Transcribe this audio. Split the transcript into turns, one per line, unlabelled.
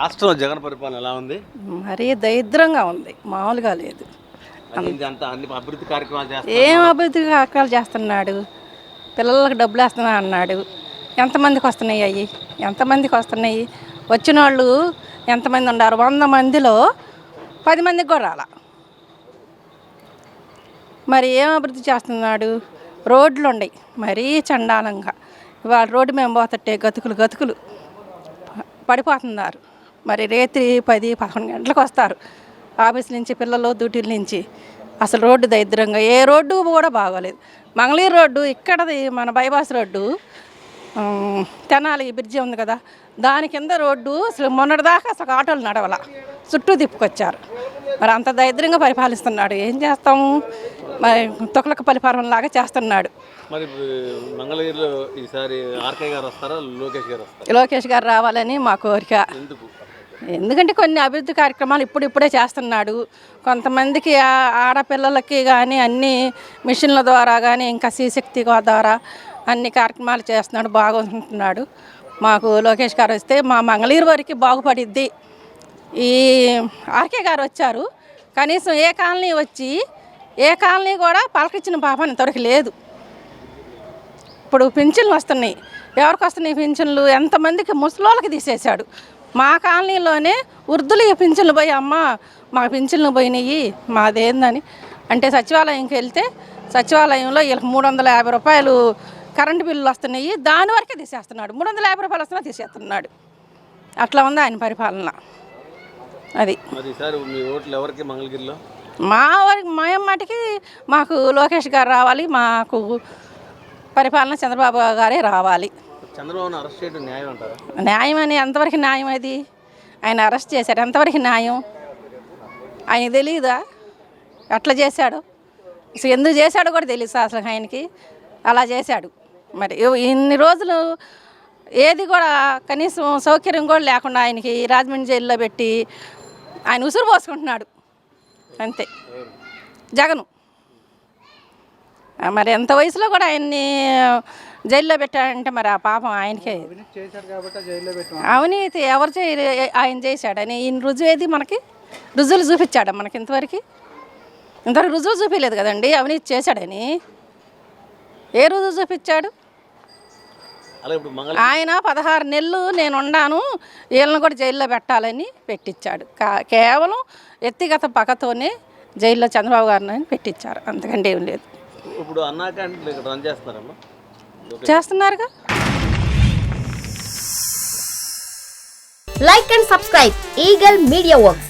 రాష్ట్రంలో జగన్ పరిపాలన ఎలా ఉంది?
మరీ దరిద్రంగా ఉంది. మామూలుగా లేదు.
అభివృద్ధి కార్యక్రమాలు
ఏం అభివృద్ధి కార్యక్రమాలు చేస్తున్నాడు? పిల్లలకు డబ్బులు వేస్తున్నా అన్నాడు. ఎంతమందికి వస్తున్నాయి అవి ఎంతమందికి వస్తున్నాయి? వచ్చిన వాళ్ళు ఎంతమంది ఉన్నారు? వంద మందిలో పది మందికి కూడా రాలా. మరి ఏం అభివృద్ధి చేస్తున్నాడు? రోడ్లు ఉన్నాయి. మరీ చండాలంగా. ఇవాళ రోడ్డు మేము పోతుంటే గతుకులు గతుకులు. పడిపోతున్నారు. మరి రేత్రి పది పదకొండు గంటలకు వస్తారు. ఆఫీస్ నుంచి పిల్లలు డ్యూటీల నుంచి. అసలు రోడ్డు దరిద్రంగా ఏ రోడ్డు కూడా బాగోలేదు. మంగళీరు రోడ్డు ఇక్కడది మన బైపాస్ రోడ్డు తెనాలి బ్రిడ్జి ఉంది కదా దాని కింద రోడ్డు అసలు మొన్నటిదాకా అసలు ఆటోలు నడవల. చుట్టూ తిప్పుకొచ్చారు. మరి అంత దరిద్రంగా పరిపాలిస్తున్నాడు. ఏం చేస్తాము మరి తొక్కలకు పరిపాలన లాగా చేస్తున్నాడు.
మరి మంగళగిరిలో ఈసారి ఆర్కే గారు వస్తారా? లోకేష్ గారు
లోకేష్ గారు రావాలని మా కోరిక.
ఎందుకు?
ఎందుకంటే కొన్ని అభివృద్ధి కార్యక్రమాలు ఇప్పుడు ఇప్పుడే చేస్తున్నాడు. కొంతమందికి ఆడపిల్లలకి కానీ అన్ని మిషన్ల ద్వారా కానీ ఇంకా శక్తి ద్వారా అన్ని కార్యక్రమాలు చేస్తున్నాడు బాగుంటున్నాడు. మాకు లోకేష్ గారు వస్తే మా మంగళగిరి వరకు బాగుపడిద్ది. ఈ ఆర్కే గారు వచ్చారు. కనీసం ఏ కాలనీ వచ్చి ఏ కాలనీ కూడా పలకరించిన పాపం ఇంతవరకు లేదు. ఇప్పుడు పింఛన్లు వస్తున్నాయి. ఎవరికి వస్తున్నాయి పింఛన్లు? ఎంతమందికి ముసలోళ్ళకి తీసేశాడు. మా కాలనీలోనే వృద్ధులు ఈ పింఛన్లు పోయి అమ్మ మా పింఛన్లు పోయినాయి మాదేందని. అంటే సచివాలయంకి వెళ్తే సచివాలయంలో వీళ్ళకి మూడు వందల యాభై రూపాయలు కరెంటు బిల్లులు వస్తున్నాయి దాని వరకే తీసేస్తున్నాడు. మూడు వందల యాభై రూపాయలు వస్తున్నా తీసేస్తున్నాడు. అట్లా ఉంది ఆయన పరిపాలన. అది.
మా
వారికి మా అమ్మాటికి మాకు లోకేష్ గారు రావాలి మాకు పరిపాలన చంద్రబాబు గారే రావాలి.
చంద్రబాబును అరెస్ట్ చేయడం న్యాయం అంటారా?
న్యాయం అని ఎంతవరకు న్యాయం అది? ఆయన అరెస్ట్ చేశారు. ఎంతవరకు న్యాయం? ఆయన తెలియదా ఎట్లా చేశాడు? అసలు ఎందుకు చేశాడో కూడా తెలియదు అసలు ఆయనకి. అలా చేశాడు. మరి ఇన్ని రోజులు ఏది కూడా కనీసం సౌకర్యం కూడా లేకుండా ఆయనకి రాజమండ్రి జైల్లో పెట్టి ఆయన ఉసురు పోసుకుంటున్నాడు. అంతే. జగను. మరి ఎంత వయసులో కూడా ఆయన్ని జైల్లో పెట్టాడంటే మరి ఆ పాపం ఆయనకే. అవినీతి ఎవరు చేయ ఆయన చేశాడని ఈయన రుజువు ఏది మనకి? రుజువులు చూపించాడు మనకి ఇంతవరకు? ఇంతవరకు రుజువు చూపించలేదు కదండి అవినీతి చేశాడని ఏ రుజువు చూపించాడు? ఆయన పదహారు నెలలు నేను ఉన్నాను వీళ్ళని కూడా జైల్లో పెట్టాలని పెట్టించాడు. కా- కేవలం వ్యక్తిగత పగతోనే జైల్లో చంద్రబాబు గారిని పెట్టించారు. అంతకంటే ఏం లేదు.
ఇప్పుడు అన్నా క్యాంటీన్లు ఇక్కడ రన్ చేస్తున్నారమ్మా.
చేస్తున్నారుగా?
Like and subscribe Eagle Media Works.